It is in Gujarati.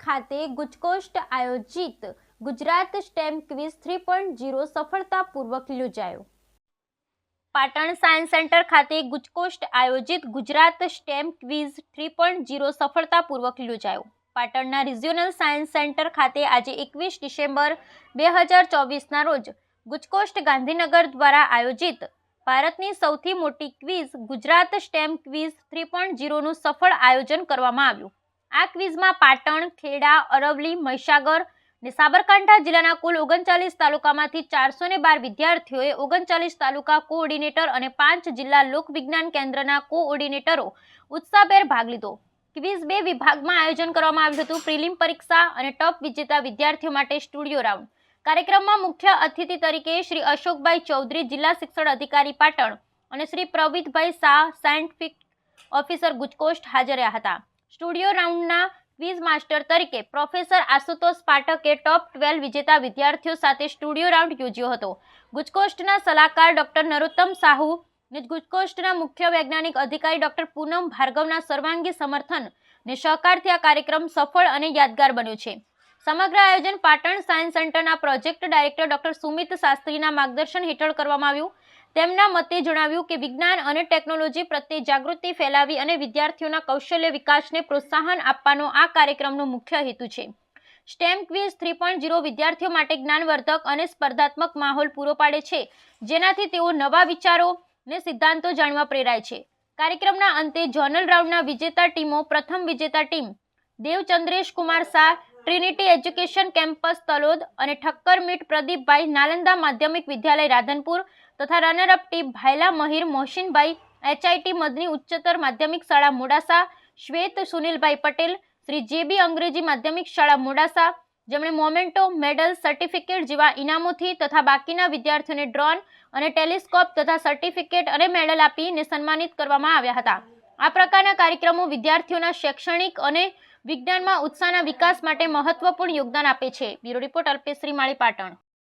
ખાતે ગુજકોસ્ટ આયોજિત Gujarat STEM quiz three point zero સફળતાપૂર્વક યોજાયો. પાટણ સાયન્સ સેન્ટર ખાતે ગુજકોસ્ટ આયોજિત Gujarat STEM quiz three point zero સફળતાપૂર્વક યોજાયો. પાટણના રિજિયોનલ સાયન્સ સેન્ટર ખાતે આજે એકવીસ ડિસેમ્બર બે હજાર ચોવીસના રોજ ગુજકોસ્ટ ગાંધીનગર દ્વારા આયોજિત ભારતની સૌથી મોટી quiz Gujarat STEM quiz three point જીરોનું સફળ આયોજન કરવામાં આવ્યું. આ ક્વિઝમાં પાટણ, ખેડા અરવલી મહીસાગર ને સાબરકાંઠા જિલ્લાના કુલ ઓગણચાલીસ તાલુકામાંથી ચારસો બાર વિદ્યાર્થીઓએ ઓગણચાલીસ તાલુકા કોઓર્ડિનેટર અને પાંચ જિલ્લા લોકવિજ્ઞાન કેન્દ્રના કોઓર્ડિનેટરો ઉત્સાહભેર ભાગ લીધો. ક્વિઝ બે વિભાગમાં આયોજન કરવામાં આવ્યું હતું. પ્રિલિમ પરીક્ષા અને ટોપ વિજેતા વિદ્યાર્થીઓ માટે સ્ટુડિયો રાઉન્ડ. કાર્યક્રમમાં મુખ્ય અતિથિ તરીકે શ્રી અશોકભાઈ ચૌધરી, જિલ્લા શિક્ષણ અધિકારી પાટણ અને શ્રી પ્રવીતભાઈ શાહ, સાયન્ટિફિક ઓફિસર ગુજકોસ્ટ હાજર રહ્યા હતા. સ્ટુડિયો રાઉન્ડના ક્વિઝ માસ્ટર તરીકે પ્રોફેસર આશુતોષ પાઠકે ટોપ ટ્વેલ્વ વિજેતા વિદ્યાર્થીઓ સાથે સ્ટુડિયો રાઉન્ડ યોજ્યો હતો. ગુજકોસ્ટના સલાહકાર ડોક્ટર નરોત્તમ સાહુ ને ગુજકોસ્ટના મુખ્ય વૈજ્ઞાનિક અધિકારી ડોક્ટર પૂનમ ભાર્ગવના સર્વાંગી સમર્થન ને સહકારથી આ કાર્યક્રમ સફળ અને યાદગાર બન્યો છે. સમગ્ર આયોજન પાટણ સાયન્સ સેન્ટરના પ્રોજેક્ટ ડાયરેક્ટર ડોક્ટર સુમિત શાસ્ત્રીના માર્ગદર્શન હેઠળ કરવામાં આવ્યું. તેમના મતે જણાવ્યું કે વિજ્ઞાન અને ટેકનોલોજી પ્રત્યે જાગૃતિ ફેલાવી અને વિદ્યાર્થીઓના કૌશલ્ય વિકાસને પ્રોત્સાહન આપવાનો આ કાર્યક્રમનો મુખ્ય હેતુ છે. STEM quiz three point zero વિદ્યાર્થીઓ માટે જ્ઞાનવર્ધક અને સ્પર્ધાત્મક માહોલ પૂરો પાડે છે, જેનાથી તેઓ નવા વિચારો ને સિદ્ધાંતો જાણવા પ્રેરાય છે. કાર્યક્રમના અંતે જોનલ રાઉન્ડના વિજેતા ટીમો પ્રથમ વિજેતા team Devchandresh Kumar Shah Trinity education campus Talod અને ઠક્કર મીટ પ્રદીપભાઈ નાલંદા માધ્યમિક વિદ્યાલય રાધનપુર તથા રનરઅપ ટીમ ભાયલા મહિર મોહસિનભાઈ એચઆઈટી મદની ઉચ્ચતર માધ્યમિક શાળા મોડાસા, શ્વેત સુનિલભાઈ પટેલ, શ્રી જેબી અંગ્રેજી માધ્યમિક શાળા મોડાસા, જેમણે મોમેન્ટો મેડલ સર્ટિફિકેટ જેવા ઇનામોથી તથા બાકીના વિદ્યાર્થીઓને ડ્રોન અને ટેલિસ્કોપ તથા સર્ટિફિકેટ અને મેડલ આપીને સન્માનિત કરવામાં આવ્યા હતા. આ પ્રકારના કાર્યક્રમો વિદ્યાર્થીઓના શૈક્ષણિક અને વિજ્ઞાનમાં ઉત્સાહના વિકાસ માટે મહત્વપૂર્ણ યોગદાન આપે છે. Bureau report Alpeshri Mali Patan.